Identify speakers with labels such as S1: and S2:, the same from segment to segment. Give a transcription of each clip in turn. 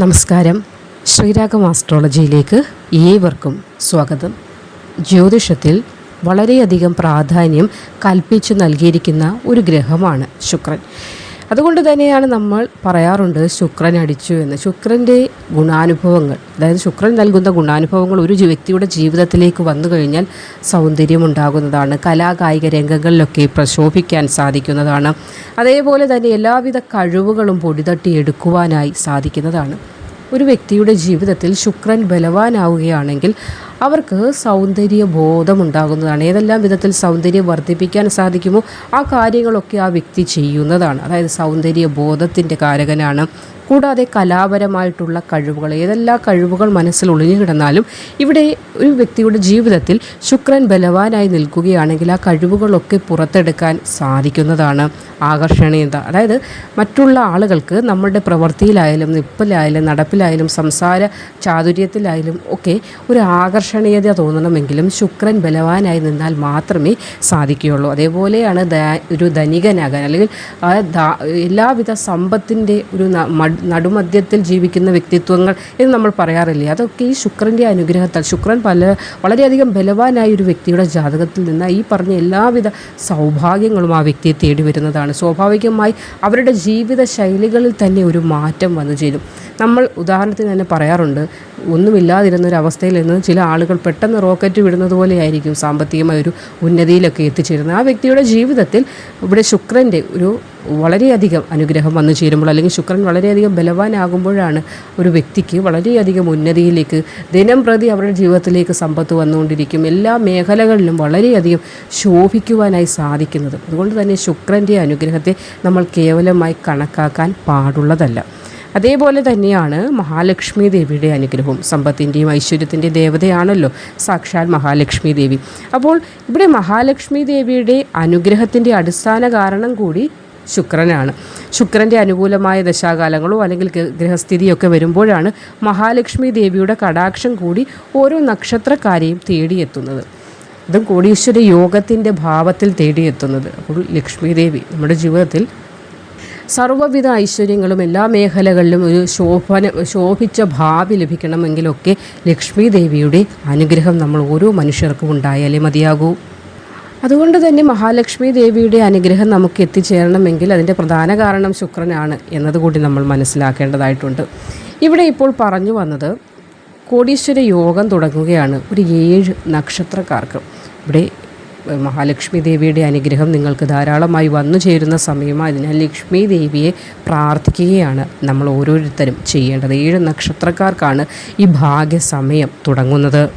S1: നമസ്കാരം. ശ്രീരാഗം ആസ്ട്രോളജിയിലേക്ക് ഏവർക്കും സ്വാഗതം. ജ്യോതിഷത്തിൽ വളരെയധികം പ്രാധാന്യം കൽപ്പിച്ചു നൽകിയിരിക്കുന്ന ഒരു ഗ്രഹമാണ് ശുക്രൻ. അതുകൊണ്ട് തന്നെയാണ് നമ്മൾ പറയാറുണ്ട് ശുക്രൻ അടിച്ചു എന്ന്. ശുക്രന്റെ ഗുണാനുഭവങ്ങൾ അതായത് ശുക്രൻ നൽകുന്ന ഗുണാനുഭവങ്ങൾ ഒരു വ്യക്തിയുടെ ജീവിതത്തിലേക്ക് വന്നു കഴിഞ്ഞാൽ സൗന്ദര്യമുണ്ടാകുന്നതാണ് കലാകായിക രംഗങ്ങളിലൊക്കെ പ്രശോഭിക്കാൻ സാധിക്കുന്നതാണ്. അതേപോലെ തന്നെ എല്ലാവിധ കഴിവുകളും പൊടിതട്ടിയെടുക്കുവാനായി സാധിക്കുന്നതാണ്. ഒരു വ്യക്തിയുടെ ജീവിതത്തിൽ ശുക്രൻ ബലവാനാവുകയാണെങ്കിൽ അവർക്ക് സൗന്ദര്യ ബോധമുണ്ടാകുന്നതാണ് ഏതെല്ലാം വിധത്തിൽ സൗന്ദര്യം വർദ്ധിപ്പിക്കാൻ സാധിക്കുമോ ആ കാര്യങ്ങളൊക്കെ ആ വ്യക്തി ചെയ്യുന്നതാണ്. അതായത് സൗന്ദര്യ ബോധത്തിന്റെ കാരകനാണ്. കൂടാതെ കലാപരമായിട്ടുള്ള കഴിവുകൾ ഏതെല്ലാം കഴിവുകൾ മനസ്സിൽ ഒളിഞ്ഞു കിടന്നാലും ഇവിടെ ഒരു വ്യക്തിയുടെ ജീവിതത്തിൽ ശുക്രൻ ബലവാനായി നിൽക്കുകയാണെങ്കിൽ ആ കഴിവുകളൊക്കെ പുറത്തെടുക്കാൻ സാധിക്കുന്നതാണ് ആകർഷണീയത. അതായത് മറ്റുള്ള ആളുകൾക്ക് നമ്മളുടെ പ്രവൃത്തിയിലായാലും നിപ്പിലായാലും നടപ്പിലായാലും സംസാര ചാതുര്യത്തിലായാലും ഒക്കെ ഒരു ആകർഷണീയത തോന്നണമെങ്കിലും ശുക്രൻ ബലവാനായി നിന്നാൽ മാത്രമേ സാധിക്കുകയുള്ളൂ. അതേപോലെയാണ് ഒരു ധനികനാകാൻ അല്ലെങ്കിൽ എല്ലാവിധ സമ്പത്തിന്റെ ഒരു നടുമധ്യത്തിൽ ജീവിക്കുന്ന വ്യക്തിത്വങ്ങൾ എന്ന് നമ്മൾ പറയാറില്ലേ? അതൊക്കെ ഈ ശുക്രന്റെ അനുഗ്രഹത്താൽ ശുക്രൻ പല വളരെയധികം ബലവാനായ ഒരു വ്യക്തിയുടെ ജാതകത്തിൽ നിന്ന് ഈ പറഞ്ഞ എല്ലാവിധ സൗഭാഗ്യങ്ങളും ആ വ്യക്തിയെ തേടി വരുന്നതാണ്. സ്വാഭാവികമായി അവരുടെ ജീവിത ശൈലികളിൽ തന്നെ ഒരു മാറ്റം വന്നു ചേരും. നമ്മൾ ഉദാഹരണത്തിന് തന്നെ പറയാറുണ്ട് ഒന്നുമില്ലാതിരുന്ന ഒരു അവസ്ഥയിൽ നിന്ന് ചില ആളുകൾ പെട്ടെന്ന് റോക്കറ്റ് വിടുന്നത് പോലെയായിരിക്കും സാമ്പത്തികമായ ഒരു ഉന്നതിയിലൊക്കെ എത്തിച്ചേരുന്നത്. ആ വ്യക്തിയുടെ ജീവിതത്തിൽ ഇവിടെ ശുക്രന്റെ ഒരു വളരെയധികം അനുഗ്രഹം വന്നു ചേരുമ്പോൾ അല്ലെങ്കിൽ ശുക്രൻ വളരെയധികം ബലവാനാകുമ്പോഴാണ് ഒരു വ്യക്തിക്ക് വളരെയധികം ഉന്നതിയിലേക്ക് ദിനം പ്രതി അവരുടെ ജീവിതത്തിലേക്ക് സമ്പത്ത് വന്നുകൊണ്ടിരിക്കും. എല്ലാ മേഖലകളിലും വളരെയധികം ശോഭിക്കുവാനായി സാധിക്കുന്നത്. അതുകൊണ്ട് തന്നെ ശുക്രന്റെ അനുഗ്രഹത്തെ നമ്മൾ കേവലമായി കണക്കാക്കാൻ പാടുള്ളതല്ല. അതേപോലെ തന്നെയാണ് മഹാലക്ഷ്മി ദേവിയുടെ അനുഗ്രഹവും. സമ്പത്തിന്റെയും ഐശ്വര്യത്തിന്റെയും ദേവതയാണല്ലോ സാക്ഷാൽ മഹാലക്ഷ്മി ദേവി. അപ്പോൾ ഇവിടെ മഹാലക്ഷ്മി ദേവിയുടെ അനുഗ്രഹത്തിന്റെ അടിസ്ഥാന കാരണം കൂടി ശുക്രനാണ്. ശുക്രന്റെ അനുകൂലമായ ദശാകാലങ്ങളോ അല്ലെങ്കിൽ ഗ്രഹസ്ഥിതിയൊക്കെ വരുമ്പോഴാണ് മഹാലക്ഷ്മി ദേവിയുടെ കടാക്ഷം കൂടി ഓരോ നക്ഷത്രക്കാരെയും തേടിയെത്തുന്നത്. അതും കോടീശ്വര യോഗത്തിന്റെ ഭാവത്തിൽ തേടിയെത്തുന്നത് അപ്പോൾ ലക്ഷ്മി ദേവി നമ്മുടെ ജീവിതത്തിൽ സർവവിധ ഐശ്വര്യങ്ങളും എല്ലാ മേഖലകളിലും ഒരു ശോഭന ശോഭിച്ച ഭാവി ലഭിക്കണമെങ്കിലൊക്കെ ലക്ഷ്മി ദേവിയുടെ അനുഗ്രഹം നമ്മൾ ഓരോ മനുഷ്യർക്കും ഉണ്ടായാലേ മതിയാകൂ. അതുകൊണ്ട് തന്നെ മഹാലക്ഷ്മി ദേവിയുടെ അനുഗ്രഹം നമുക്ക് എത്തിച്ചേരണമെങ്കിൽ അതിന്റെ പ്രധാന കാരണം ശുക്രനാണ് എന്നതുകൂടി നമ്മൾ മനസ്സിലാക്കേണ്ടതായിട്ടുണ്ട്. ഇവിടെ ഇപ്പോൾ പറഞ്ഞു വന്നത് കോടീശ്വര യോഗം തുടങ്ങുകയാണ് ഒരു ഏഴ് നക്ഷത്രക്കാർക്ക്. ഇവിടെ മഹാലക്ഷ്മി ദേവിയുടെ അനുഗ്രഹം നിങ്ങൾക്ക് ധാരാളമായി വന്നു ചേരുന്ന സമയമായതിനാൽ ലക്ഷ്മി ദേവിയെ പ്രാർത്ഥിക്കുകയാണ് നമ്മൾ ഓരോരുത്തരും ചെയ്യേണ്ടത്. ഏഴ് നക്ഷത്രക്കാർക്കാണ് ഈ ഭാഗ്യസമയം തുടങ്ങുന്നത്.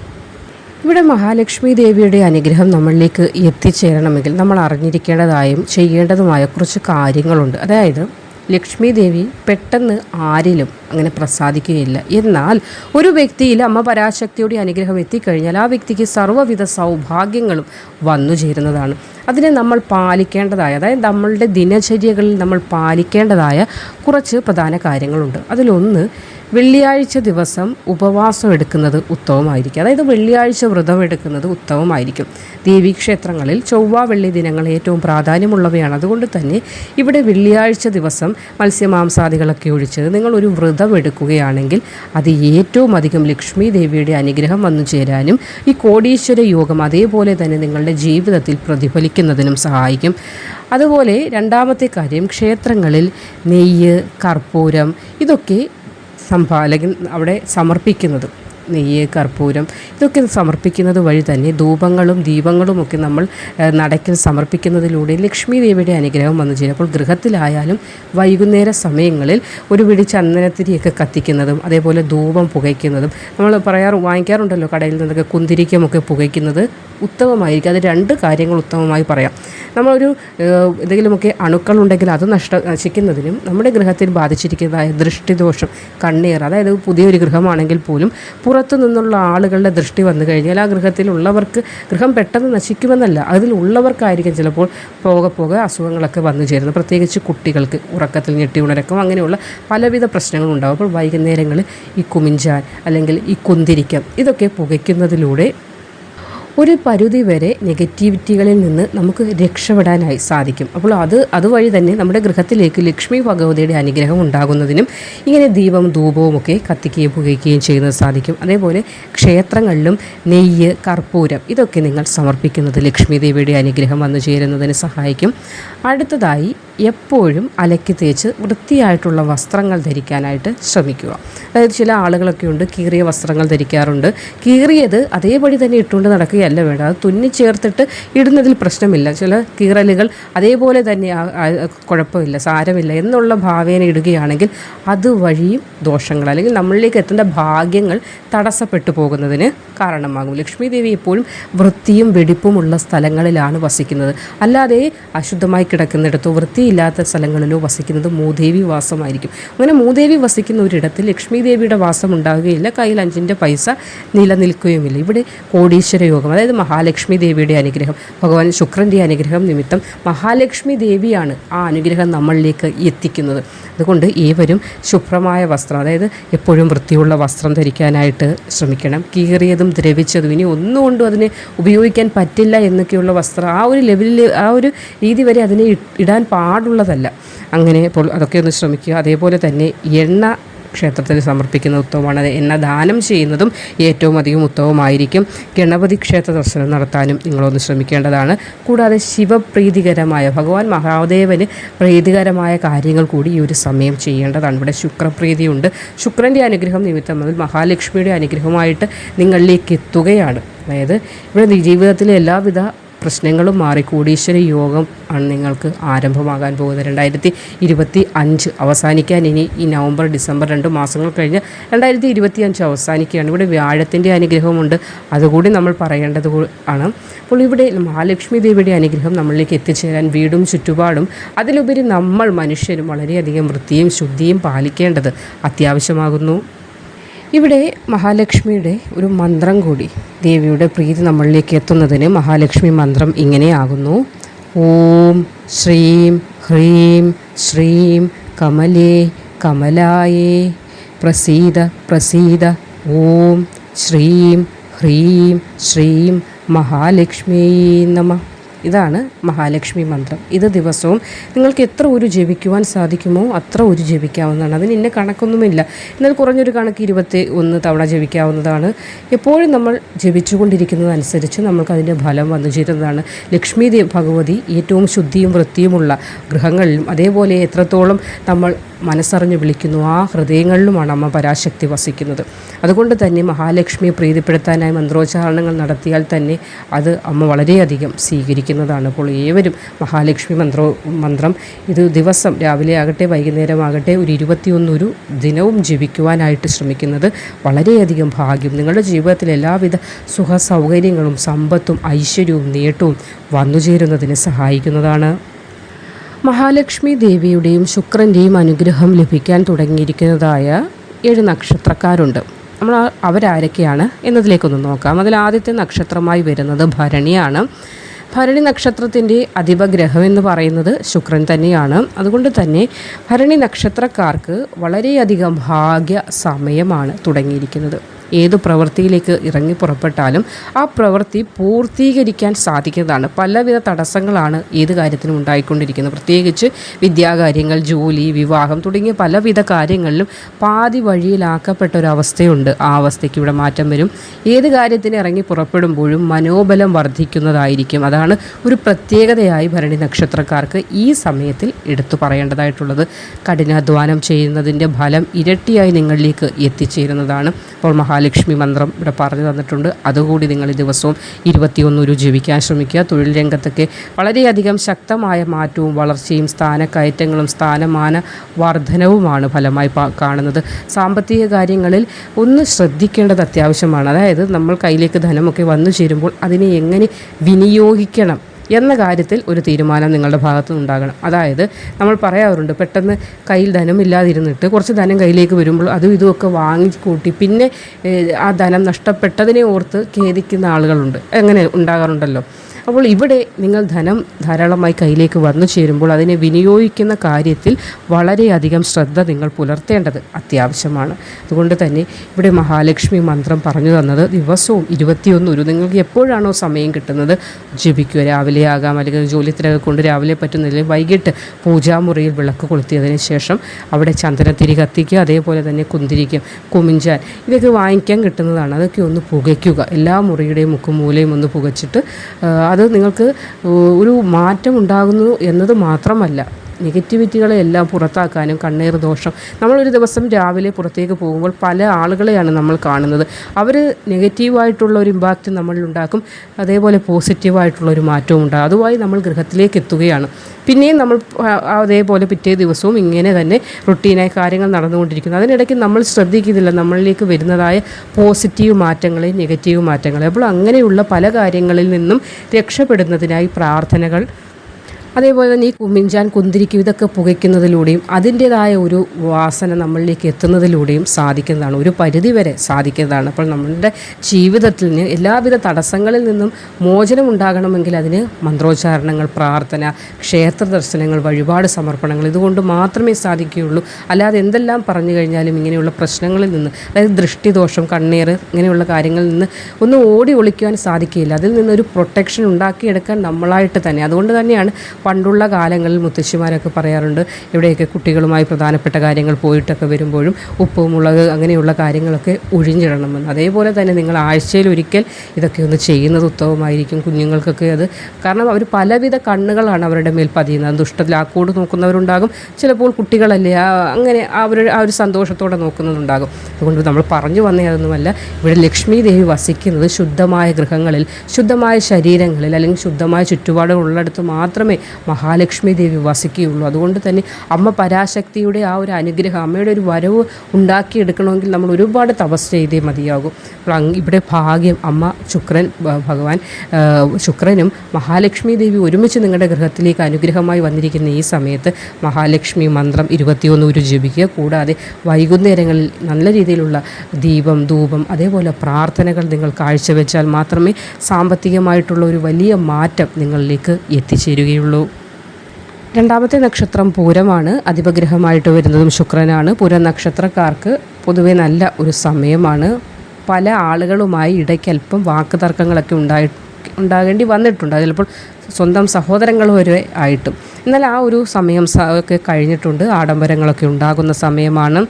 S1: ഇവിടെ മഹാലക്ഷ്മി ദേവിയുടെ അനുഗ്രഹം നമ്മളിലേക്ക് എത്തിച്ചേരണമെങ്കിൽ നമ്മൾ അറിഞ്ഞിരിക്കേണ്ടതായും ചെയ്യേണ്ടതുമായ കുറച്ച് കാര്യങ്ങളുണ്ട്. അതായത് ലക്ഷ്മി ദേവി പെട്ടെന്ന് ആരിലും അങ്ങനെ പ്രസാദിക്കുകയില്ല. എന്നാൽ ഒരു വ്യക്തിയിൽ അമ്മ പരാശക്തിയുടെ അനുഗ്രഹം എത്തിക്കഴിഞ്ഞാൽ ആ വ്യക്തിക്ക് സർവവിധ സൗഭാഗ്യങ്ങളും വന്നു ചേരുന്നതാണ്. അതിനെ നമ്മൾ പാലിക്കേണ്ടതായ അതായത് നമ്മളുടെ ദിനചര്യകളിൽ നമ്മൾ പാലിക്കേണ്ടതായ കുറച്ച് പ്രധാന കാര്യങ്ങളുണ്ട്. അതിലൊന്ന് വെള്ളിയാഴ്ച ദിവസം ഉപവാസം എടുക്കുന്നത് ഉത്തമമായിരിക്കും. അതായത് വെള്ളിയാഴ്ച വ്രതം എടുക്കുന്നത് ഉത്തമമായിരിക്കും. ദേവീക്ഷേത്രങ്ങളിൽ ചൊവ്വ വെള്ളി ദിനങ്ങൾ ഏറ്റവും പ്രാധാന്യമുള്ളവയാണ്. അതുകൊണ്ട് തന്നെ ഇവിടെ വെള്ളിയാഴ്ച ദിവസം മത്സ്യമാംസാദികളൊക്കെ ഒഴിച്ച് നിങ്ങൾ ഒരു വ്രതം എടുക്കുകയാണെങ്കിൽ അത് ഏറ്റവും അധികം ലക്ഷ്മി ദേവിയുടെ അനുഗ്രഹം വന്നു ചേരാനും ഈ കോടീശ്വര യോഗം അതേപോലെ തന്നെ നിങ്ങളുടെ ജീവിതത്തിൽ പ്രതിഫലിക്കുന്നതിനും സഹായിക്കും. അതുപോലെ രണ്ടാമത്തെ കാര്യം ക്ഷേത്രങ്ങളിൽ നെയ്യ് കർപ്പൂരം ഇതൊക്കെ അല്ലെങ്കിൽ അവിടെ സമർപ്പിക്കുന്നത്. നെയ്യ് കർപ്പൂരം ഇതൊക്കെ സമർപ്പിക്കുന്നത് വഴി തന്നെ ധൂപങ്ങളും ദീപങ്ങളും ഒക്കെ നമ്മൾ നടക്കിൽ സമർപ്പിക്കുന്നതിലൂടെ ലക്ഷ്മി ദേവിയുടെ അനുഗ്രഹം വന്നു ചേരും. അപ്പോൾ ഗൃഹത്തിലായാലും വൈകുന്നേര സമയങ്ങളിൽ ഒരു പിടി ചന്ദനത്തിരിയൊക്കെ കത്തിക്കുന്നതും അതേപോലെ ധൂപം പുകയ്ക്കുന്നതും നമ്മൾ പറയാറ് വാങ്ങിക്കാറുണ്ടല്ലോ കടയിൽ നിന്നൊക്കെ കുന്തിരിക്കമൊക്കെ പുകയ്ക്കുന്നത് ഉത്തമമായിരിക്കും. അത് രണ്ട് കാര്യങ്ങൾ ഉത്തമമായി പറയാം. നമ്മളൊരു എന്തെങ്കിലുമൊക്കെ അണുക്കളുണ്ടെങ്കിൽ അത് നഷ്ട നശിക്കുന്നതിനും നമ്മുടെ ഗൃഹത്തിൽ ബാധിച്ചിരിക്കുന്നതായ ദൃഷ്ടിദോഷം കണ്ണീർ അതായത് പുതിയൊരു ഗൃഹമാണെങ്കിൽ പോലും പുറത്തു നിന്നുള്ള ആളുകളുടെ ദൃഷ്ടി വന്നു കഴിഞ്ഞാൽ ആ ഗൃഹത്തിലുള്ളവർക്ക് ഗൃഹം പെട്ടെന്ന് നശിക്കുമെന്നല്ല. അതിലുള്ളവർക്കായിരിക്കും ചിലപ്പോൾ പോകെ പോകെ അസുഖങ്ങളൊക്കെ വന്നു ചേരുന്നത്. പ്രത്യേകിച്ച് കുട്ടികൾക്ക് ഉറക്കത്തിൽ ഞെട്ടി ഉണരക്കം. അങ്ങനെയുള്ള പലവിധ പ്രശ്നങ്ങളും ഉണ്ടാകും അപ്പോൾ വൈകുന്നേരങ്ങളിൽ ഈ കുമിഞ്ചാൻ അല്ലെങ്കിൽ ഈ കുന്തിരിക്കം ഇതൊക്കെ പുകയ്ക്കുന്നതിലൂടെ ഒരു പരിധി വരെ നെഗറ്റിവിറ്റികളിൽ നിന്ന് നമുക്ക് രക്ഷപ്പെടാനായി സാധിക്കും. അപ്പോൾ അത് അതുവഴി തന്നെ നമ്മുടെ ഗൃഹത്തിലേക്ക് ലക്ഷ്മി ഭഗവതിയുടെ അനുഗ്രഹം ഉണ്ടാകുന്നതിനും ഇങ്ങനെ ദീപം ധൂപവും ഒക്കെ കത്തിക്കുകയും പുകയ്ക്കുകയും ചെയ്യുന്നത് സാധിക്കും. അതേപോലെ ക്ഷേത്രങ്ങളിലും നെയ്യ് കർപ്പൂരം ഇതൊക്കെ നിങ്ങൾ സമർപ്പിക്കുന്നത് ലക്ഷ്മി ദേവിയുടെ അനുഗ്രഹം വന്നു ചേരുന്നതിന് സഹായിക്കും. അടുത്തതായി എപ്പോഴും അലക്കി തേച്ച് വൃത്തിയായിട്ടുള്ള വസ്ത്രങ്ങൾ ധരിക്കാനായിട്ട് ശ്രമിക്കുക. അതായത് ചില ആളുകളൊക്കെ ഉണ്ട് കീറിയ വസ്ത്രങ്ങൾ ധരിക്കാറുണ്ട്. കീറിയത് അതേപടി തന്നെ ഇട്ടുകൊണ്ട് നടക്കുകയല്ല വേണ്ട അത് തുന്നി ചേർത്തിട്ട് ഇടുന്നതിൽ പ്രശ്നമില്ല. ചില കീറലുകൾ അതേപോലെ തന്നെ കുഴപ്പമില്ല സാരമില്ല എന്നുള്ള ഭാവേന ഇടുകയാണെങ്കിൽ അതുവഴിയും ദോഷങ്ങൾ അല്ലെങ്കിൽ നമ്മളിലേക്ക് എത്തേണ്ട ഭാഗ്യങ്ങൾ തടസ്സപ്പെട്ടു പോകുന്നതിന് കാരണമാകും. ലക്ഷ്മി ദേവി എപ്പോഴും വൃത്തിയും വെടിപ്പുമുള്ള സ്ഥലങ്ങളിലാണ് വസിക്കുന്നത്. അല്ലാതെ അശുദ്ധമായി കിടക്കുന്നിടത്തോ വൃത്തിയില്ലാത്ത സ്ഥലങ്ങളിലോ വസിക്കുന്നത് മൂദേവി വാസമായിരിക്കും. അങ്ങനെ മൂദേവി വസിക്കുന്ന ഒരിടത്ത് ലക്ഷ്മി ദേവിയുടെ വാസം ഉണ്ടാകുകയില്ല. കയ്യിൽ അഞ്ചിന്റെ പൈസ നിലനിൽക്കുകയുമില്ല. ഇവിടെ കോടീശ്വര യോഗം അതായത് മഹാലക്ഷ്മി ദേവിയുടെ അനുഗ്രഹം ഭഗവാൻ ശുക്രന്റെ അനുഗ്രഹം നിമിത്തം മഹാലക്ഷ്മി ദേവിയാണ് ആ അനുഗ്രഹം നമ്മളിലേക്ക് എത്തിക്കുന്നത്. അതുകൊണ്ട് ഏവരും ശുഭ്രമായ വസ്ത്രം അതായത് എപ്പോഴും വൃത്തിയുള്ള വസ്ത്രം ധരിക്കാനായിട്ട് ശ്രമിക്കണം. കീറിയതും ദ്രവിച്ചതും ഇനി ഒന്നുകൊണ്ടും അതിനെ ഉപയോഗിക്കാൻ പറ്റില്ല എന്നൊക്കെയുള്ള വസ്ത്രം ആ ഒരു ലെവലിൽ ആ ഒരു രീതി വരെ അതിനെ ഇടാൻ ഇടാൻ പാടുള്ളതല്ല. അങ്ങനെ അതൊക്കെ ഒന്ന് ശ്രമിക്കുക. അതേപോലെ തന്നെ എണ്ണ ക്ഷേത്രത്തിൽ സമർപ്പിക്കുന്ന ഉത്തമമാണ് എണ്ണ ദാനം ചെയ്യുന്നതും ഏറ്റവും അധികം ഉത്തമമായിരിക്കും ഗണപതി ക്ഷേത്ര ദർശനം നടത്താനും നിങ്ങളൊന്ന് ശ്രമിക്കേണ്ടതാണ്. കൂടാതെ ശിവപ്രീതികരമായ ഭഗവാൻ മഹാദേവന് പ്രീതികരമായ കാര്യങ്ങൾ കൂടി ഈ ഒരു സമയം ചെയ്യേണ്ടതാണ്. ഇവിടെ ശുക്രപ്രീതിയുണ്ട്. ശുക്രന്റെ അനുഗ്രഹം നിമിത്തം അതിൽ മഹാലക്ഷ്മിയുടെ അനുഗ്രഹമായിട്ട് നിങ്ങളിലേക്ക് എത്തുകയാണ്. അതായത് ഇവിടെ ജീവിതത്തിലെ എല്ലാവിധ പ്രശ്നങ്ങളും മാറി കോടീശ്വര യോഗം ആണ് നിങ്ങൾക്ക് ആരംഭമാകാൻ പോകുന്നത്. രണ്ടായിരത്തി ഇരുപത്തി അഞ്ച് അവസാനിക്കാൻ ഇനി ഈ നവംബർ ഡിസംബർ രണ്ട് മാസങ്ങൾ കഴിഞ്ഞ് രണ്ടായിരത്തി ഇരുപത്തി അഞ്ച് അവസാനിക്കുകയാണ്. ഇവിടെ വ്യാഴത്തിന്റെ അനുഗ്രഹമുണ്ട്. അതുകൂടി നമ്മൾ പറയേണ്ടത് ആണ്. അപ്പോൾ ഇവിടെ മഹാലക്ഷ്മി ദേവിയുടെ അനുഗ്രഹം നമ്മളിലേക്ക് എത്തിച്ചേരാൻ വീടും ചുറ്റുപാടും അതിലുപരി നമ്മൾ മനുഷ്യരും വളരെയധികം വൃത്തിയും ശുദ്ധിയും പാലിക്കേണ്ടത് അത്യാവശ്യമാകുന്നു. ഇവിടെ മഹാലക്ഷ്മിയുടെ ഒരു മന്ത്രം കൂടി ദേവിയുടെ പ്രീതി നമ്മളിലേക്ക് എത്തുന്നതിന് മഹാലക്ഷ്മി മന്ത്രം ഇങ്ങനെയാകുന്നു. ഓം ശ്രീം ഹ്രീം ശ്രീം കമലേ കമലായേ. പ്രസീത പ്രസീത. ഓം ശ്രീം ഹ്രീം ശ്രീം മഹാലക്ഷ്മി നമ. ഇതാണ് മഹാലക്ഷ്മി മന്ത്രം. ഇത് ദിവസവും നിങ്ങൾക്ക് എത്ര ഒരു ജപിക്കുവാൻ സാധിക്കുമോ അത്ര ഒരു ജപിക്കാവുന്നതാണ്. അതിന് ഇന്ന കണക്കൊന്നുമില്ല. എന്നാൽ കുറഞ്ഞൊരു കണക്ക് ഇരുപത്തി ഒന്ന് തവണ ജപിക്കാവുന്നതാണ്. എപ്പോഴും നമ്മൾ ജപിച്ചുകൊണ്ടിരിക്കുന്നതനുസരിച്ച് നമുക്ക് അതിന്റെ ഫലം വന്നു ചേരുന്നതാണ്. ലക്ഷ്മി ഭഗവതി ഏറ്റവും ശുദ്ധിയും വൃത്തിയുമുള്ള ഗൃഹങ്ങളിലും അതേപോലെ എത്രത്തോളം നമ്മൾ മനസ്സറിഞ്ഞ് വിളിക്കുന്നു ആ ഹൃദയങ്ങളിലുമാണ് അമ്മ പരാശക്തി വസിക്കുന്നത്. അതുകൊണ്ട് തന്നെ മഹാലക്ഷ്മിയെ പ്രീതിപ്പെടുത്താനായി മന്ത്രോച്ചാരണങ്ങൾ നടത്തിയാൽ തന്നെ അത് അമ്മ വളരെയധികം സ്വീകരിക്കുന്നതാണ് അപ്പോൾ ഏവരും മഹാലക്ഷ്മി മന്ത്രോ മന്ത്രം ഇത് ദിവസം രാവിലെ ആകട്ടെ വൈകുന്നേരമാകട്ടെ ഒരു ഇരുപത്തിയൊന്നൊരു ദിനവും ജപിക്കുവാനായിട്ട് ശ്രമിക്കുന്നത് വളരെയധികം ഭാഗ്യം. നിങ്ങളുടെ ജീവിതത്തിൽ എല്ലാവിധ സുഖ സൗകര്യങ്ങളും സമ്പത്തും ഐശ്വര്യവും നേട്ടവും വന്നുചേരുന്നതിന് സഹായിക്കുന്നതാണ്. മഹാലക്ഷ്മി ദേവിയുടെയും ശുക്രന്റെയും അനുഗ്രഹം ലഭിക്കാൻ തുടങ്ങിയിരിക്കുന്നതായ ഏഴ് നക്ഷത്രക്കാരുണ്ട്. നമ്മൾ അവരാരൊക്കെയാണ് എന്നതിലേക്കൊന്ന് നോക്കാം. അതിൽ ആദ്യത്തെ നക്ഷത്രമായി വരുന്നത് ഭരണിയാണ്. ഭരണി നക്ഷത്രത്തിന്റെ അധിപഗ്രഹം എന്ന് പറയുന്നത് ശുക്രൻ തന്നെയാണ്. അതുകൊണ്ട് തന്നെ ഭരണി നക്ഷത്രക്കാർക്ക് വളരെയധികം ഭാഗ്യ സമയമാണ് തുടങ്ങിയിരിക്കുന്നത്. ഏത് പ്രവൃത്തിയിലേക്ക് ഇറങ്ങി പുറപ്പെട്ടാലും ആ പ്രവൃത്തി പൂർത്തീകരിക്കാൻ സാധിക്കുന്നതാണ്. പലവിധ തടസ്സങ്ങളാണ് ഏത് കാര്യത്തിനും ഉണ്ടായിക്കൊണ്ടിരിക്കുന്നത്. പ്രത്യേകിച്ച് വിദ്യാകാര്യങ്ങൾ ജോലി വിവാഹം തുടങ്ങിയ പലവിധ കാര്യങ്ങളിലും പാതി വഴിയിലാക്കപ്പെട്ട ഒരു അവസ്ഥയുണ്ട് ആ അവസ്ഥയ്ക്ക് ഇവിടെ മാറ്റം വരും. ഏത് കാര്യത്തിന് ഇറങ്ങി പുറപ്പെടുമ്പോഴും മനോബലം വർദ്ധിക്കുന്നതായിരിക്കും. അതാണ് ഒരു പ്രത്യേകതയായി ഭരണി നക്ഷത്രക്കാർക്ക് ഈ സമയത്തിൽ എടുത്തു പറയേണ്ടതായിട്ടുള്ളത്. കഠിനാധ്വാനം ചെയ്യുന്നതിന്റെ ഫലം ഇരട്ടിയായി നിങ്ങളിലേക്ക് എത്തിച്ചേരുന്നതാണ്. അപ്പോൾ മഹാലക്ഷ്മി മന്ത്രം ഇവിടെ പറഞ്ഞു തന്നിട്ടുണ്ട്. അതുകൂടി നിങ്ങൾ ദിവസവും ഇരുപത്തിയൊന്ന് ഒരു ജപിക്കാൻ ശ്രമിക്കുക. തൊഴിൽ രംഗത്തൊക്കെ വളരെയധികം ശക്തമായ മാറ്റവും വളർച്ചയും സ്ഥാനക്കയറ്റങ്ങളും സ്ഥാനമാന വർധനവുമാണ് ഫലമായി കാണുന്നത്. സാമ്പത്തിക കാര്യങ്ങളിൽ ഒന്ന് ശ്രദ്ധിക്കേണ്ടത് അത്യാവശ്യമാണ്. അതായത് നമ്മൾ കയ്യിലേക്ക് ധനമൊക്കെ വന്നു ചേരുമ്പോൾ അതിനെ എങ്ങനെ വിനിയോഗിക്കണം? എന്ന കാര്യത്തിൽ ഒരു തീരുമാനം നിങ്ങളുടെ ഭാഗത്തു ഉണ്ടാകണം. അതായത് നമ്മൾ പറയാറുണ്ട് പെട്ടെന്ന് കയ്യിൽ ധനം ഇല്ലാതിരുന്നിട്ട് കുറച്ച് ധനം കയ്യിലേക്ക് വരുമ്പോൾ അതും ഇതുമൊക്കെ വാങ്ങിക്കൂട്ടി പിന്നെ ആ ധനം നഷ്ടപ്പെട്ടതിനെ ഓർത്ത് ഖേദിക്കുന്ന ആളുകളുണ്ട്. അങ്ങനെ ഉണ്ടാകാറുണ്ടല്ലോ. അപ്പോൾ ഇവിടെ നിങ്ങൾ ധനം ധാരാളമായി കയ്യിലേക്ക് വന്നു ചേരുമ്പോൾ അതിനെ വിനിയോഗിക്കുന്ന കാര്യത്തിൽ വളരെയധികം ശ്രദ്ധ നിങ്ങൾ പുലർത്തേണ്ടത് അത്യാവശ്യമാണ്. അതുകൊണ്ട് തന്നെ ഇവിടെ മഹാലക്ഷ്മി മന്ത്രം പറഞ്ഞു തന്നത് ദിവസവും ഇരുപത്തിയൊന്ന് ഒരു നിങ്ങൾക്ക് എപ്പോഴാണോ സമയം കിട്ടുന്നത് ജപിക്കുക. രാവിലെ ആകാം അല്ലെങ്കിൽ ജോലി കൊണ്ട് രാവിലെ പറ്റുന്നില്ലെങ്കിൽ വൈകിട്ട് പൂജാമുറിയിൽ വിളക്ക് കൊളുത്തിയതിന് ശേഷം അവിടെ ചന്ദനത്തിരി കത്തിക്കുക അതേപോലെ തന്നെ കുന്തിരിക്കും കുമിഞ്ചാൻ ഇതൊക്കെ വാങ്ങിക്കാൻ കിട്ടുന്നതാണ്. അതൊക്കെ ഒന്ന് പുകയ്ക്കുക. എല്ലാ മുറിയുടെയും മുക്കും മൂലയും ഒന്ന് പുകച്ചിട്ട് അത് നിങ്ങൾക്ക് ഒരു മാറ്റം ഉണ്ടാകുന്നു എന്നത് മാത്രമല്ല. നെഗറ്റിവിറ്റികളെ എല്ലാം പുറത്താക്കാനും കണ്ണീർ ദോഷം. നമ്മളൊരു ദിവസം രാവിലെ പുറത്തേക്ക് പോകുമ്പോൾ പല ആളുകളെയാണ് നമ്മൾ കാണുന്നത്. അവർ നെഗറ്റീവായിട്ടുള്ള ഒരു ഇമ്പാക്റ്റ് നമ്മളിൽ ഉണ്ടാക്കും അതേപോലെ പോസിറ്റീവായിട്ടുള്ള ഒരു മാറ്റവും ഉണ്ടാകും അതുമായി നമ്മൾ ഗൃഹത്തിലേക്ക് എത്തുകയാണ്. പിന്നെയും നമ്മൾ അതേപോലെ പിറ്റേ ദിവസവും ഇങ്ങനെ തന്നെ റുട്ടീനായി കാര്യങ്ങൾ നടന്നുകൊണ്ടിരിക്കുന്നു. അതിനിടയ്ക്ക് നമ്മൾ ശ്രദ്ധിക്കുന്നില്ല. നമ്മളിലേക്ക് വരുന്നതായ പോസിറ്റീവ് മാറ്റങ്ങളെ നെഗറ്റീവ് മാറ്റങ്ങളെ. അപ്പോൾ അങ്ങനെയുള്ള പല കാര്യങ്ങളിൽ നിന്നും രക്ഷപ്പെടുന്നതിനായി പ്രാർത്ഥനകൾ അതേപോലെ തന്നെ ഈ കുമ്മിഞ്ചാൻ കുന്തിരിക്കും ഇതൊക്കെ പുകയ്ക്കുന്നതിലൂടെയും അതിന്റേതായ ഒരു വാസന നമ്മളിലേക്ക് എത്തുന്നതിലൂടെയും സാധിക്കുന്നതാണ്. ഒരു പരിധി വരെ സാധിക്കുന്നതാണ്. അപ്പോൾ നമ്മളുടെ ജീവിതത്തിൽ എല്ലാവിധ തടസ്സങ്ങളിൽ നിന്നും മോചനം ഉണ്ടാകണമെങ്കിൽ അതിന് മന്ത്രോച്ചാരണങ്ങൾ പ്രാർത്ഥന ക്ഷേത്ര ദർശനങ്ങൾ വഴിപാട് സമർപ്പണങ്ങൾ ഇതുകൊണ്ട് മാത്രമേ സാധിക്കുകയുള്ളൂ. അല്ലാതെ എന്തെല്ലാം പറഞ്ഞു കഴിഞ്ഞാലും ഇങ്ങനെയുള്ള പ്രശ്നങ്ങളിൽ നിന്ന് അതായത് ദൃഷ്ടിദോഷം കണ്ണീർ ഇങ്ങനെയുള്ള കാര്യങ്ങളിൽ നിന്ന് ഒന്ന് ഓടി ഒളിക്കുവാൻ സാധിക്കുകയില്ല. അതിൽ നിന്നൊരു പ്രൊട്ടക്ഷൻ ഉണ്ടാക്കിയെടുക്കാൻ നമ്മളായിട്ട് തന്നെ. അതുകൊണ്ട് തന്നെയാണ് പണ്ടുള്ള കാലങ്ങളിൽ മുത്തശ്ശിമാരൊക്കെ പറയാറുണ്ട് ഇവിടെയൊക്കെ കുട്ടികളുമായി പ്രധാനപ്പെട്ട കാര്യങ്ങൾ പോയിട്ടൊക്കെ വരുമ്പോഴും ഉപ്പും മുളക് അങ്ങനെയുള്ള കാര്യങ്ങളൊക്കെ ഒഴിഞ്ഞിടണമെന്ന് അതേപോലെ തന്നെ നിങ്ങൾ ആഴ്ചയിൽ ഒരിക്കൽ ഇതൊക്കെ ഒന്ന് ചെയ്യുന്നത് ഉത്തമമായിരിക്കും കുഞ്ഞുങ്ങൾക്കൊക്കെ അത്. കാരണം അവർ പലവിധ കണ്ണുകളാണ് അവരുടെ മേൽ പതിയുന്നത്. ദുഷ്ടത്തിൽ ആ കൂട് നോക്കുന്നവരുണ്ടാകും ചിലപ്പോൾ കുട്ടികളല്ലേ അങ്ങനെ അവർ ആ ഒരു സന്തോഷത്തോടെ നോക്കുന്നതുണ്ടാകും. അതുകൊണ്ട് നമ്മൾ പറഞ്ഞു വന്നേ അതൊന്നുമല്ല. ഇവിടെ ലക്ഷ്മി ദേവി വസിക്കുന്നത് ശുദ്ധമായ ഗൃഹങ്ങളിൽ ശുദ്ധമായ ശരീരങ്ങളിൽ അല്ലെങ്കിൽ ശുദ്ധമായ ചുറ്റുപാടുകളുള്ളിടത്ത് മാത്രമേ മഹാലക്ഷ്മി ദേവി വസിക്കുകയുള്ളൂ. അതുകൊണ്ട് തന്നെ അമ്മ പരാശക്തിയുടെ ആ ഒരു അനുഗ്രഹം അമ്മയുടെ ഒരു വരവ് ഉണ്ടാക്കിയെടുക്കണമെങ്കിൽ നമ്മൾ ഒരുപാട് തപസ് ചെയ്തേ മതിയാകും. ഇവിടെ ഭാഗ്യം അമ്മ ശുക്രൻ ഭഗവാൻ ശുക്രനും മഹാലക്ഷ്മി ദേവി ഒരുമിച്ച് നിങ്ങളുടെ ഗൃഹത്തിലേക്ക് അനുഗ്രഹമായി വന്നിരിക്കുന്ന ഈ സമയത്ത് മഹാലക്ഷ്മി മന്ത്രം ഇരുപത്തിയൊന്ന് ഒരു ജപിക്കുക. കൂടാതെ വൈകുന്നേരങ്ങളിൽ നല്ല രീതിയിലുള്ള ദീപം ധൂപം അതേപോലെ പ്രാർത്ഥനകൾ നിങ്ങൾ കാഴ്ചവെച്ചാൽ മാത്രമേ സാമ്പത്തികമായിട്ടുള്ള ഒരു വലിയ മാറ്റം നിങ്ങളിലേക്ക് എത്തിച്ചേരുകയുള്ളൂ. രണ്ടാമത്തെ നക്ഷത്രം പൂരമാണ്. അധിപഗ്രഹമായിട്ട് വരുന്നതും ശുക്രനാണ്. പൂരം നക്ഷത്രക്കാർക്ക് പൊതുവെ നല്ല ഒരു സമയമാണ്. പല ആളുകളുമായി ഇടയ്ക്ക് അല്പം വാക്ക് തർക്കങ്ങളൊക്കെ ഉണ്ടായി ഉണ്ടാകേണ്ടി വന്നിട്ടുണ്ട്. ചിലപ്പോൾ സ്വന്തം സഹോദരങ്ങൾ വരെ ആയിട്ടും. എന്നാൽ ആ ഒരു സമയം ഒക്കെ കഴിഞ്ഞിട്ടുണ്ട്. ആഡംബരങ്ങളൊക്കെ ഉണ്ടാകുന്ന സമയമാണ്.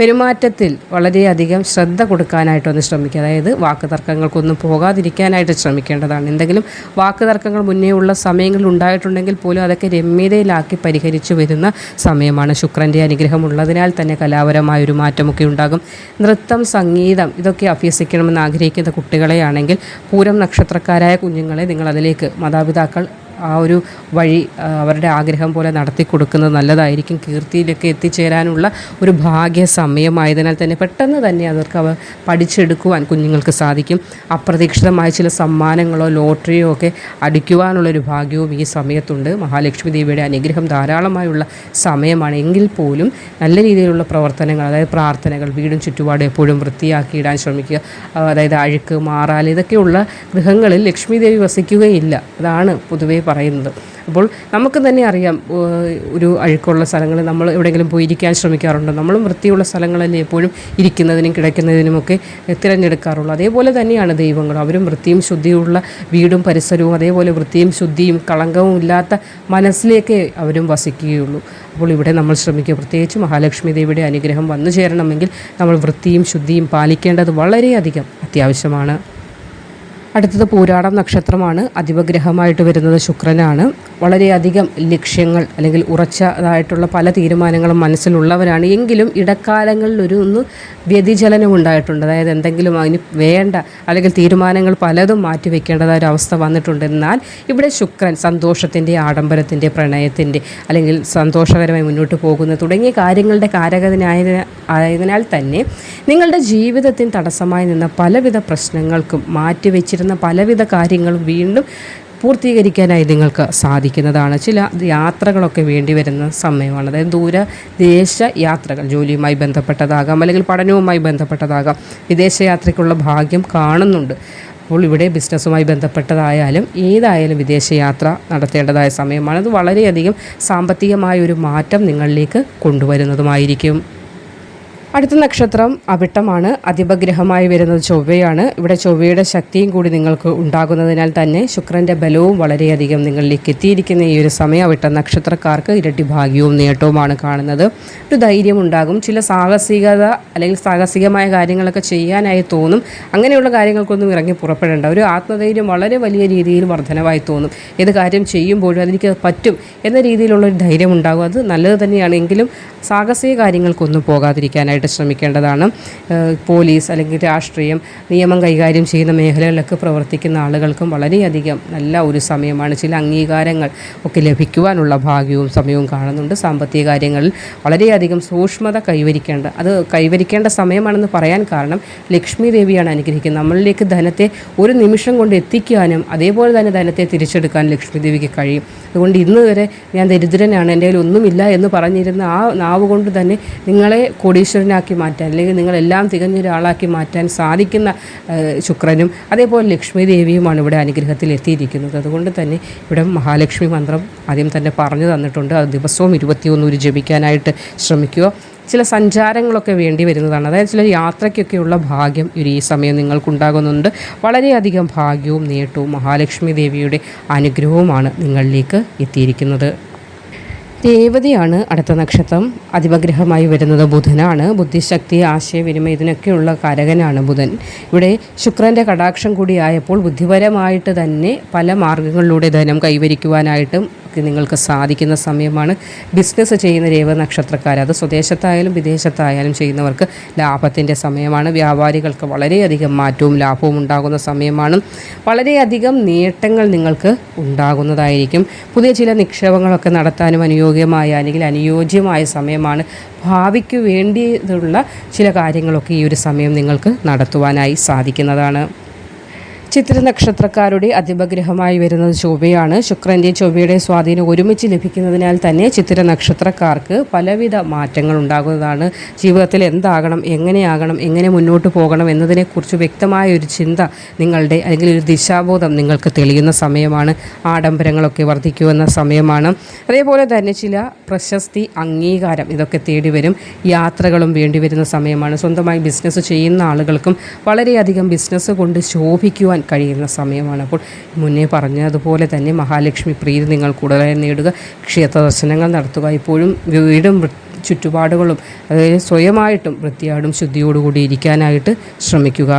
S1: പെരുമാറ്റത്തിൽ വളരെയധികം ശ്രദ്ധ കൊടുക്കാനായിട്ടൊന്ന് ശ്രമിക്കുക. അതായത് വാക്ക് തർക്കങ്ങൾക്കൊന്നും പോകാതിരിക്കാനായിട്ട് ശ്രമിക്കേണ്ടതാണ്. എന്തെങ്കിലും വാക്ക് തർക്കങ്ങൾ മുന്നേ ഉള്ള സമയങ്ങളിൽ ഉണ്ടായിട്ടുണ്ടെങ്കിൽ പോലും അതൊക്കെ രമ്യതയിലാക്കി പരിഹരിച്ചു വരുന്ന സമയമാണ് ശുക്രന്റെ അനുഗ്രഹം ഉള്ളതിനാൽ തന്നെ കലാപരമായ ഒരു മാറ്റമൊക്കെ ഉണ്ടാകും. നൃത്തം സംഗീതം ഇതൊക്കെ അഭ്യസിക്കണമെന്ന് ആഗ്രഹിക്കുന്ന കുട്ടികളെയാണെങ്കിൽ പൂരം നക്ഷത്രക്കാരായ കുഞ്ഞുങ്ങളെ നിങ്ങൾ അതിലേക്ക് മാതാപിതാക്കൾ ആ ഒരു വഴി അവരുടെ ആഗ്രഹം പോലെ നടത്തി കൊടുക്കുന്നത് നല്ലതായിരിക്കും. കീർത്തിയിലൊക്കെ എത്തിച്ചേരാനുള്ള ഒരു ഭാഗ്യ സമയമായതിനാൽ തന്നെ പെട്ടെന്ന് തന്നെ അവർക്ക് അവർ പഠിച്ചെടുക്കുവാൻ കുഞ്ഞുങ്ങൾക്ക് സാധിക്കും. അപ്രതീക്ഷിതമായ ചില സമ്മാനങ്ങളോ ലോട്ടറിയോ ഒക്കെ അടിക്കുവാനുള്ളൊരു ഭാഗ്യവും ഈ സമയത്തുണ്ട്. മഹാലക്ഷ്മി ദേവിയുടെ അനുഗ്രഹം ധാരാളമായുള്ള സമയമാണ്. എങ്കിൽ പോലും നല്ല രീതിയിലുള്ള പ്രവർത്തനങ്ങൾ അതായത് പ്രാർത്ഥനകൾ വീടും ചുറ്റുപാടും എപ്പോഴും വൃത്തിയാക്കി ഇടാൻ ശ്രമിക്കുക അതായത് അഴുക്ക് മാറാൽ ഇതൊക്കെയുള്ള ഗൃഹങ്ങളിൽ ലക്ഷ്മി ദേവി വസിക്കുകയില്ല. അതാണ് പൊതുവേ പറയുന്നത്. അപ്പോൾ നമുക്ക് തന്നെ അറിയാം ഒരു അഴുക്കുള്ള സ്ഥലങ്ങൾ നമ്മൾ എവിടെയെങ്കിലും പോയി ഇരിക്കാൻ ശ്രമിക്കാറുണ്ട്. നമ്മളും വൃത്തിയുള്ള സ്ഥലങ്ങളല്ലേ എപ്പോഴും ഇരിക്കുന്നതിനും കിടക്കുന്നതിനുമൊക്കെ തിരഞ്ഞെടുക്കാറുള്ളൂ. അതേപോലെ തന്നെയാണ് ദൈവങ്ങൾ. അവരും വൃത്തിയും ശുദ്ധിയുള്ള വീടും പരിസരവും അതേപോലെ വൃത്തിയും ശുദ്ധിയും കളങ്കവും ഇല്ലാത്ത മനസ്സിലേക്ക് അവരും വസിക്കുകയുള്ളൂ. അപ്പോൾ ഇവിടെ നമ്മൾ ശ്രമിക്കുക. പ്രത്യേകിച്ച് മഹാലക്ഷ്മി ദേവിയുടെ അനുഗ്രഹം വന്നു ചേരണമെങ്കിൽ നമ്മൾ വൃത്തിയും ശുദ്ധിയും പാലിക്കേണ്ടത് വളരെയധികം അത്യാവശ്യമാണ്. അടുത്തത് പൂരാടം നക്ഷത്രമാണ്. അധിപഗ്രഹമായിട്ട് വരുന്നത് ശുക്രനാണ്. വളരെയധികം ലക്ഷ്യങ്ങൾ അല്ലെങ്കിൽ ഉറച്ചതായിട്ടുള്ള പല തീരുമാനങ്ങളും മനസ്സിലുള്ളവരാണ്. എങ്കിലും ഇടക്കാലങ്ങളിൽ ഒരു ഒന്ന് വ്യതിചലനം ഉണ്ടായിട്ടുണ്ട്. അതായത് എന്തെങ്കിലും അതിന് വേണ്ട അല്ലെങ്കിൽ തീരുമാനങ്ങൾ പലതും മാറ്റിവെക്കേണ്ടതായ ഒരു അവസ്ഥ വന്നിട്ടുണ്ട്. എന്നാൽ ഇവിടെ ശുക്രൻ സന്തോഷത്തിന്റെ ആഡംബരത്തിന്റെ പ്രണയത്തിന്റെ അല്ലെങ്കിൽ സന്തോഷകരമായി മുന്നോട്ട് പോകുന്ന തുടങ്ങിയ കാര്യങ്ങളുടെ കാരകനായ ആയതിനാൽ തന്നെ നിങ്ങളുടെ ജീവിതത്തിന് തടസ്സമായി നിന്ന പലവിധ പ്രശ്നങ്ങൾക്കും മാറ്റിവെച്ചിരുന്ന പലവിധ കാര്യങ്ങളും വീണ്ടും പൂർത്തീകരിക്കാനായി നിങ്ങൾക്ക് സാധിക്കുന്നതാണ്. ചില യാത്രകളൊക്കെ വേണ്ടി വരുന്ന സമയമാണ്. അതായത് ദൂര ദേശ യാത്രകൾ ജോലിയുമായി ബന്ധപ്പെട്ടതാകാം അല്ലെങ്കിൽ പഠനവുമായി ബന്ധപ്പെട്ടതാകാം. വിദേശയാത്രയ്ക്കുള്ള ഭാഗ്യം കാണുന്നുണ്ട്. അപ്പോൾ ഇവിടെ ബിസിനസ്സുമായി ബന്ധപ്പെട്ടതായാലും ഏതായാലും വിദേശയാത്ര നടത്തേണ്ടതായ സമയമാണ്. അത് വളരെയധികം സാമ്പത്തികമായ ഒരു മാറ്റം നിങ്ങളിലേക്ക് കൊണ്ടുവരുന്നതുമായിരിക്കും. അടുത്ത നക്ഷത്രം അവിട്ടമാണ്. അധിപഗ്രഹമായി വരുന്നത് ചൊവ്വയാണ്. ഇവിടെ ചൊവ്വയുടെ ശക്തിയും കൂടി നിങ്ങൾക്ക് ഉണ്ടാകുന്നതിനാൽ തന്നെ ശുക്രന്റെ ബലവും വളരെയധികം നിങ്ങളിലേക്ക് എത്തിയിരിക്കുന്ന ഈ ഒരു സമയം അവിട്ട നക്ഷത്രക്കാർക്ക് ഇരട്ടി ഭാഗ്യവും നേട്ടവുമാണ് കാണുന്നത്. ഒരു ധൈര്യം ഉണ്ടാകും. ചില സാഹസികത അല്ലെങ്കിൽ സാഹസികമായ കാര്യങ്ങളൊക്കെ ചെയ്യാനായി തോന്നും. അങ്ങനെയുള്ള കാര്യങ്ങൾക്കൊന്നും ഇറങ്ങി പുറപ്പെടേണ്ട. ഒരു ആത്മധൈര്യം വളരെ വലിയ രീതിയിൽ വർധനവായി തോന്നും. ഏത് കാര്യം ചെയ്യുമ്പോഴും അതെനിക്ക് പറ്റും എന്ന രീതിയിലുള്ള ഒരു ധൈര്യം ഉണ്ടാകും. അത് നല്ലത് തന്നെയാണെങ്കിലും സാഹസിക കാര്യങ്ങൾക്കൊന്നും പോകാതിരിക്കാനായിട്ട് ശ്രമിക്കേണ്ടതാണ്. പോലീസ് അല്ലെങ്കിൽ രാഷ്ട്രീയം നിയമം കൈകാര്യം ചെയ്യുന്ന മേഖലകളിലൊക്കെ പ്രവർത്തിക്കുന്ന ആളുകൾക്കും വളരെയധികം നല്ല ഒരു സമയമാണ്. ചില അംഗീകാരങ്ങൾ ഒക്കെ ലഭിക്കുവാനുള്ള ഭാഗ്യവും സമയവും കാണുന്നുണ്ട്. സാമ്പത്തിക കാര്യങ്ങളിൽ വളരെയധികം സൂക്ഷ്മത കൈവരിക്കേണ്ട അത് കൈവരിക്കേണ്ട സമയമാണെന്ന് പറയാൻ കാരണം ലക്ഷ്മി ദേവിയാണ് അനുഗ്രഹിക്കുന്നത്. നമ്മളിലേക്ക് ധനത്തെ ഒരു നിമിഷം കൊണ്ട് എത്തിക്കാനും അതേപോലെ തന്നെ ധനത്തെ തിരിച്ചെടുക്കാൻ ലക്ഷ്മി ദേവിക്ക് കഴിയും. അതുകൊണ്ട് ഇന്ന് വരെ ഞാൻ ദരിദ്രനാണ് എന്റെ കയ്യിൽ ഒന്നുമില്ല എന്ന് പറഞ്ഞിരുന്ന ആ നാവ് കൊണ്ട് തന്നെ നിങ്ങളെ കോടീശ്വരനാക്കി മാറ്റാൻ അല്ലെങ്കിൽ നിങ്ങളെല്ലാം തികഞ്ഞ ഒരാളാക്കി മാറ്റാൻ സാധിക്കുന്ന ശുക്രനും അതേപോലെ ലക്ഷ്മി ദേവിയുമാണ് ഇവിടെ അനുഗ്രഹത്തിൽ എത്തിയിരിക്കുന്നത്. അതുകൊണ്ട് തന്നെ ഇവിടെ മഹാലക്ഷ്മി മന്ത്രം ആദ്യം തന്നെ പറഞ്ഞു തന്നിട്ടുണ്ട്. അത് ദിവസവും ഇരുപത്തിയൊന്ന് ഒരു ജപിക്കാനായിട്ട് ശ്രമിക്കുക. ചില സഞ്ചാരങ്ങളൊക്കെ വേണ്ടി വരുന്നതാണ്. അതായത് ചില യാത്രയ്ക്കൊക്കെയുള്ള ഭാഗ്യം ഒരു ഈ സമയം നിങ്ങൾക്കുണ്ടാകുന്നുണ്ട്. വളരെയധികം ഭാഗ്യവും നേട്ടവും മഹാലക്ഷ്മി ദേവിയുടെ അനുഗ്രഹവുമാണ് നിങ്ങളിലേക്ക് എത്തിയിരിക്കുന്നത്. രേവതിയാണ് അടുത്ത നക്ഷത്രം. അതിപഗ്രഹമായി വരുന്നത് ബുധനാണ്. ബുദ്ധിശക്തി ആശയവിനിമയം ഇതിനൊക്കെയുള്ള കാരകനാണ് ബുധൻ. ഇവിടെ ശുക്രന്റെ കടാക്ഷം കൂടിയായപ്പോൾ ബുദ്ധിപരമായിട്ട് തന്നെ പല മാർഗങ്ങളിലൂടെ ധനം കൈവരിക്കുവാനായിട്ടും നിങ്ങൾക്ക് സാധിക്കുന്ന സമയമാണ് ബിസിനസ് ചെയ്യുന്ന രേവ നക്ഷത്രക്കാർ. അത് സ്വദേശത്തായാലും വിദേശത്തായാലും ചെയ്യുന്നവർക്ക് ലാഭത്തിന്റെ സമയമാണ്. വ്യാപാരികൾക്ക് വളരെയധികം മാറ്റവും ലാഭവും ഉണ്ടാകുന്ന സമയമാണ്. വളരെയധികം നേട്ടങ്ങൾ നിങ്ങൾക്ക് ഉണ്ടാകുന്നതായിരിക്കും. പുതിയ ചില നിക്ഷേപങ്ങളൊക്കെ നടത്താനും അനുയോഗ്യമായ അല്ലെങ്കിൽ അനുയോജ്യമായ സമയമാണ്. ഭാവിക്ക് വേണ്ടിയുള്ള ചില കാര്യങ്ങളൊക്കെ ഈ ഒരു സമയം നിങ്ങൾക്ക് നടത്തുവാനായി സാധിക്കുന്നതാണ്. ചിത്ര നക്ഷത്രക്കാരുടെ അതിപഗ്രഹമായി വരുന്നത് ചൊവ്വയാണ്. ശുക്രന്റെ ചൊവ്വയുടെ സ്വാധീനം ഒരുമിച്ച് ലഭിക്കുന്നതിനാൽ തന്നെ ചിത്ര നക്ഷത്രക്കാർക്ക് പലവിധ മാറ്റങ്ങൾ ഉണ്ടാകുന്നതാണ്. ജീവിതത്തിൽ എന്താകണം എങ്ങനെയാകണം എങ്ങനെ മുന്നോട്ട് പോകണം എന്നതിനെക്കുറിച്ച് വ്യക്തമായ ഒരു ചിന്ത നിങ്ങളുടെ അല്ലെങ്കിൽ ഒരു ദിശാബോധം നിങ്ങൾക്ക് തെളിയുന്ന സമയമാണ്. ആഡംബരങ്ങളൊക്കെ വർദ്ധിക്കുമെന്ന സമയമാണ്. അതേപോലെ തന്നെ ചില പ്രശസ്തി അംഗീകാരം ഇതൊക്കെ തേടി വരും. യാത്രകളും വേണ്ടി വരുന്ന സമയമാണ്. സ്വന്തമായി ബിസിനസ് ചെയ്യുന്ന ആളുകൾക്കും വളരെയധികം ബിസിനസ് കൊണ്ട് ശോഭിക്കുവാൻ കഴിയുന്ന സമയമാണ്. അപ്പോൾ മുന്നേ പറഞ്ഞതുപോലെ തന്നെ മഹാലക്ഷ്മി പ്രീതി നിങ്ങൾ കൂടുതലായി നേടുക. ക്ഷേത്ര ദർശനങ്ങൾ നടത്തുക. ഇപ്പോഴും വീടും ചുറ്റുപാടുകളും അതായത് സ്വയമായിട്ടും വൃത്തിയാടും ശുദ്ധിയോടുകൂടി ഇരിക്കാനായിട്ട് ശ്രമിക്കുക.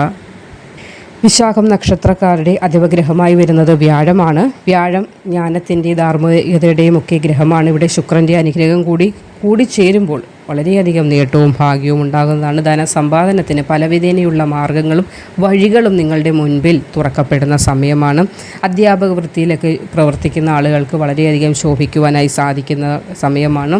S1: വിശാഖം നക്ഷത്രക്കാരുടെ അധിപഗ്രഹമായി വരുന്നത് വ്യാഴമാണ്. വ്യാഴം ജ്ഞാനത്തിന്റെ ധാർമ്മികതയുടെയും ഒക്കെ ഗ്രഹമാണ്. ഇവിടെ ശുക്രന്റെ അനുഗ്രഹം കൂടി കൂടിച്ചേരുമ്പോൾ വളരെയധികം നേട്ടവും ഭാഗ്യവും ഉണ്ടാകുന്നതാണ് ധനസമ്പാദനത്തിന് പലവിധേനയുള്ള മാർഗങ്ങളും വഴികളും നിങ്ങളുടെ മുൻപിൽ തുറക്കപ്പെടുന്ന സമയമാണ്. അധ്യാപക വൃത്തിയിലൊക്കെ പ്രവർത്തിക്കുന്ന ആളുകൾക്ക് വളരെയധികം ശോഭിക്കുവാനായി സാധിക്കുന്ന സമയമാണ്.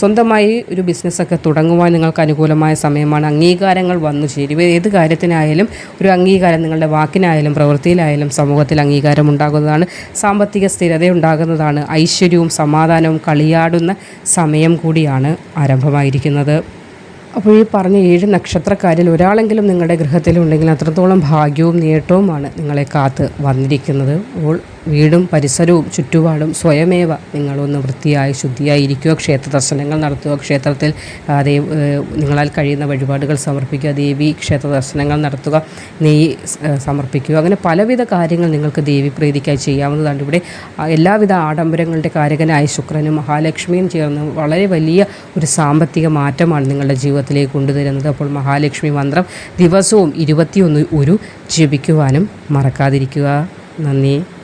S1: സ്വന്തമായി ഒരു ബിസിനസ്സൊക്കെ തുടങ്ങുവാൻ നിങ്ങൾക്ക് അനുകൂലമായ സമയമാണ്. അംഗീകാരങ്ങൾ വന്നു ചേരും ഏത് കാര്യത്തിനായാലും ഒരു അംഗീകാരം നിങ്ങളുടെ വാക്കിനായാലും പ്രവൃത്തിയിലായാലും സമൂഹത്തിൽ അംഗീകാരം ഉണ്ടാകുന്നതാണ്. സാമ്പത്തിക സ്ഥിരത ഉണ്ടാകുന്നതാണ് ഐശ്വര്യവും സമാധാനവും കളിയാടുന്ന സമയം കൂടിയാണ് ആരംഭമായിരിക്കുന്നത് അപ്പോൾ ഈ പറഞ്ഞ ഏഴ് നക്ഷത്രക്കാരിൽ ഒരാളെങ്കിലും നിങ്ങളുടെ ഗൃഹത്തിലുണ്ടെങ്കിൽ അത്രത്തോളം ഭാഗ്യവും നേട്ടവുമാണ് നിങ്ങളെ കാത്ത് വന്നിരിക്കുന്നത്. അപ്പോൾ വീടും പരിസരവും ചുറ്റുപാടും സ്വയമേവ നിങ്ങളൊന്ന് വൃത്തിയായി ശുദ്ധിയായി ഇരിക്കുക ക്ഷേത്ര ദർശനങ്ങൾ നടത്തുക ക്ഷേത്രത്തിൽ ദേവ് നിങ്ങളാൽ കഴിയുന്ന വഴിപാടുകൾ സമർപ്പിക്കുക ദേവി ക്ഷേത്ര ദർശനങ്ങൾ നടത്തുക നെയ്യ് സമർപ്പിക്കുക. അങ്ങനെ പലവിധ കാര്യങ്ങൾ നിങ്ങൾക്ക് ദേവി പ്രീതിക്കായി ചെയ്യാവുന്നതാണ്. ഇവിടെ എല്ലാവിധ ആഡംബരങ്ങളുടെ കാരകനായ ശുക്രനും മഹാലക്ഷ്മിയും ചേർന്ന് വളരെ വലിയ ഒരു സാമ്പത്തിക മാറ്റമാണ് നിങ്ങളുടെ ജീവിതത്തിലേക്ക് കൊണ്ടുതരുന്നത് അപ്പോൾ മഹാലക്ഷ്മി മന്ത്രം ദിവസവും ഇരുപത്തിയൊന്ന് ഒരു ജപിക്കുവാനും മറക്കാതിരിക്കുക. നന്ദി.